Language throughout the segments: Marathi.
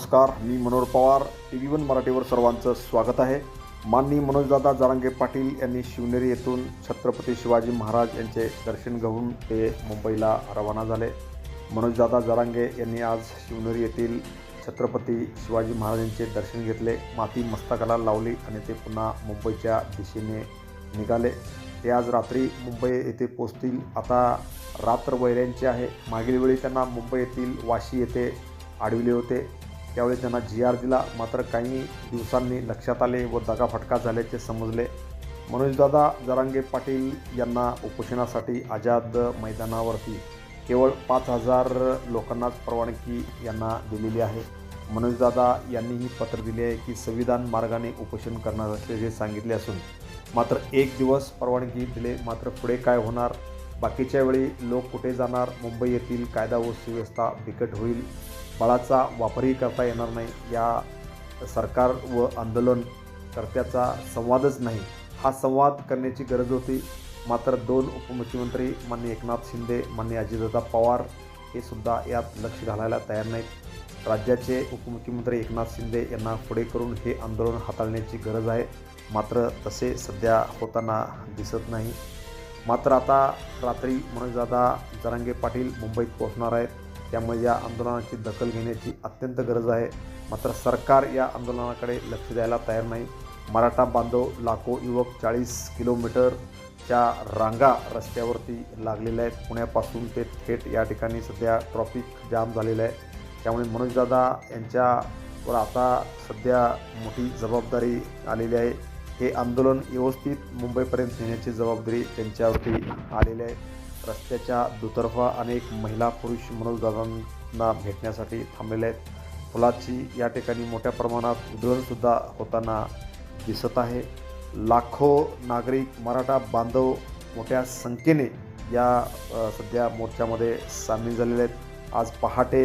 नमस्कार मी Manohar Pawar. T V one मराठीवर सर्वांचं स्वागत आहे. माननी मनोजदादा जारांगे पाटील यांनी शिवनेरी येथून छत्रपती शिवाजी महाराज यांचे दर्शन घेऊन ते मुंबईला रवाना झाले. मनोजदादा जारांगे यांनी आज शिवनेरी येथील छत्रपती शिवाजी महाराजांचे दर्शन घेतले. माती मस्तकाला लावली आणि ते पुन्हा मुंबईच्या दिशेने निघाले. ते आज रात्री मुंबई येथे पोचतील आता रात्र वैऱ्यांची आहे. मागील वेळी त्यांना मुंबई येथील वाशी येथे अडविले होते. त्यावेळी त्यांना जी आर दिला. मात्र काही दिवसांनी लक्षात आले व दगाफटका झाल्याचे समजले. मनोजदादा जरांगे पाटील यांना उपोषणासाठी आझाद मैदानावरती केवळ पाच हजार लोकांनाच परवानगी यांना दिलेली आहे. मनोजदादा यांनीही पत्र दिले आहे की संविधान मार्गाने उपोषण करणार असल्याचे सांगितले असून मात्र एक दिवस परवानगी दिले मात्र पुढे काय होणार? बाकीच्या वेळी लोक कुठे जाणार? मुंबई येथील कायदा व सुव्यवस्था बिकट होईल. बळाचा वापरही करता येणार नाही. या सरकार व आंदोलनकर्त्याचा संवादच नाही. हा संवाद करण्याची गरज होती. मात्र दोन उपमुख्यमंत्री माननीय एकनाथ शिंदे माननीय अजितदादा पवार हे सुद्धा यात लक्ष घालायला तयार नाहीत. राज्याचे उपमुख्यमंत्री एकनाथ शिंदे यांना पुढे करून हे आंदोलन हाताळण्याची गरज आहे. मात्र तसे सध्या होताना दिसत नाही. मात्र आता रात्री मनोजदादा जरांगे पाटील मुंबईत पोहोचणार आहेत. त्यामुळे या आंदोलनाची दखल घेण्याची अत्यंत गरज आहे. मात्र सरकार या आंदोलनाकडे लक्ष द्यायला तयार नाही. मराठा बांधव लाखो युवक चाळीस किलोमीटरच्या रांगा रस्त्यावरती लागलेल्या आहेत. पुण्यापासून ते थेट या ठिकाणी सध्या ट्रॉफिक जाम झालेलं आहे. त्यामुळे मनोजदादा यांच्यावर आता सध्या मोठी जबाबदारी आलेली आहे. हे आंदोलन व्यवस्थित मुंबईपर्यंत नेण्याची जबाबदारी त्यांच्यावरती आलेली आहे. रस्त्याच्या दुतर्फा अनेक महिला पुरुष मनोजदादांना भेटण्यासाठी थांबलेले आहेत. फुलाची या ठिकाणी मोठ्या प्रमाणात उधळणसुद्धा होताना दिसत आहे. लाखो नागरिक मराठा बांधव मोठ्या संख्येने या सध्या मोर्चामध्ये सामील झालेले आहेत. आज पहाटे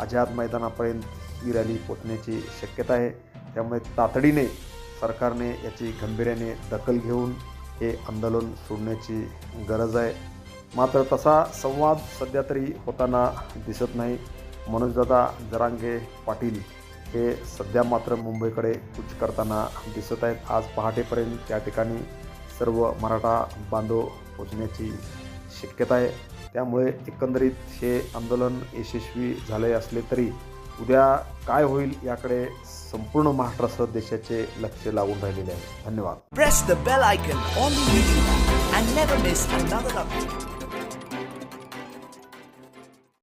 आझाद मैदानापर्यंत ही रॅली पोचण्याची शक्यता आहे. त्यामुळे तातडीने सरकारने याची गंभीर्याने दखल घेऊन हे आंदोलन सोडण्याची गरज आहे. मात्र तसा संवाद सध्या तरी होताना दिसत नाही. मनोजदादा जरांगे पाटील हे सध्या मात्र मुंबईकडे कुच करताना दिसत आहेत. आज पहाटेपर्यंत त्या ठिकाणी सर्व मराठा बांधव पोचण्याची शक्यता आहे. त्यामुळे एकंदरीत हे आंदोलन यशस्वी झाले असले तरी उद्या काय होईल याकडे संपूर्ण महाराष्ट्रासह देशाचे लक्ष लागून राहिलेले आहे. धन्यवाद. Press the bell icon on